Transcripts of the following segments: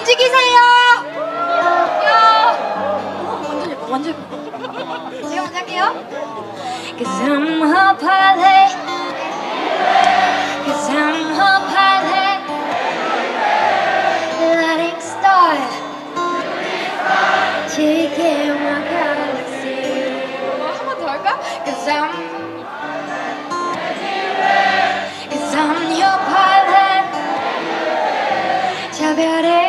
움직이세요. 야. 완전 예뻐, 완전 예뻐. 제가 먼저 할게요. Cause I'm a pilot. Cause I'm a pilot. Letting start. Taking my galaxy. 한번 더 할까? Cause I'm Cause I'm your pilot. 저 별을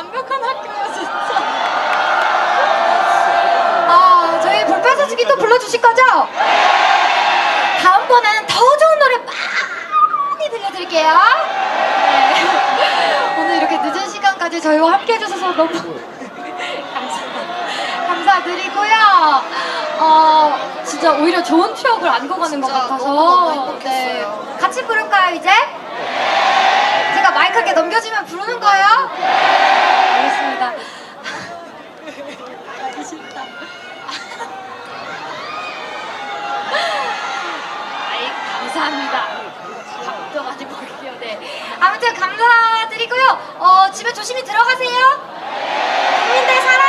완벽한 학교야 진짜. 아 저희 불편사주기 또 불러주실 거죠? 다음번에는 더 좋은 노래 많이 들려드릴게요. 네. 오늘 이렇게 늦은 시간까지 저희와 함께 해주셔서 너무 감사, 감사드리고요. 어, 진짜 오히려 좋은 추억을 안고 가는 것 진짜 같아서. 너무너무 행복했어요. 네. 같이 부를까요, 이제? 제가 마이크에 넘겨주면 부르는 거예요? 알겠습니다. 가기 싫다. 아이, 감사합니다. 많이 먹을게요, 네. 아무튼 감사드리고요. 어, 집에 조심히 들어가세요. 국민들 사랑